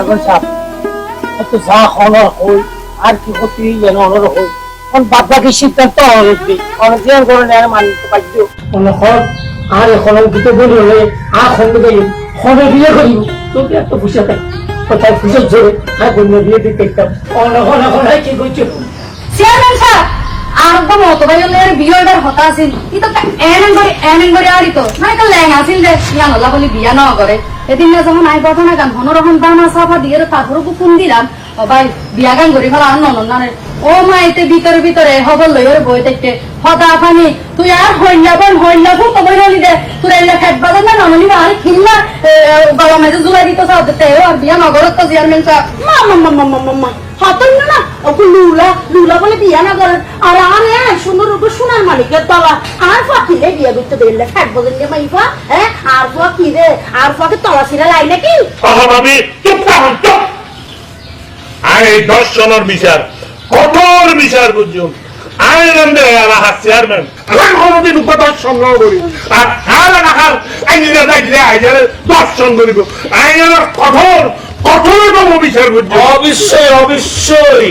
এখন সাপ। কত যা হনর হই আর কি হতে যেন হনর হই। এখন বাদ বাকি সিদ্ধান্ত হবে অনেক করে নেয় মানতে বাধ্য মনে হল আর এখন দুটো বলি হলে আর খন্ড গেলি হবে বিয়ে করিব তোকে এত বুঝে থাক কোথায় বুঝে জোরে আর বন্য বিয়ে দিতে একটা অনেক অনেক অনেক কি করছ চেয়ারম্যান সাহেব! আরব্বা মতো ভাই হলে বিয়েটার হতা আছিল ই তো এনন করে এনন করে আড়ি তো নাই তো ল্যাং আছিল যে ইয়ান হলা বলি বিয়া ন করে এদিন না যখন আই কথা না গান হনর হন দানা সাফা দিয়ে তারপর ফোন দিলাম ও ভাই বিয়া গান করি ফেলা আন নন না ও মা এতে ভিতরে ভিতরে হবল লই ওরে বই দেখতে হতা ফানি তুই আর হইলা বন হইলা ফুট তো বইলি দে তুই এলা খাট না নমনি মা আর খিল্লা বাবা মেজে জুলাই দিতে সাথ দে আর বিয়া নগরত তো চেয়ারম্যান সাহেব মা মা মা মা মা হাতন না ওকে লুলা লুলা বলে বিয়া না করেন। আর আরে সুন্দর রূপে সোনার মালিকের তলা আর ফাঁকি রে বিয়া করতে দিলে ফ্যাট বদল দিয়ে মাইফা হ্যাঁ? আর ফাঁকি রে আর ফাঁকে তলা ছিঁড়ে লাই নাকি? আর দর্শনের বিচার, কঠোর বিচার বুঝুন। আইনন্দে এলাকা চেয়ারম্যান আমার কোনোদিন উপদর্শন ন করি। আর আর এলাকার আইনের দায়িত্বে আইনের কঠোর কঠোরতম বিচার বুঝুন অবশ্যই। অবশ্যই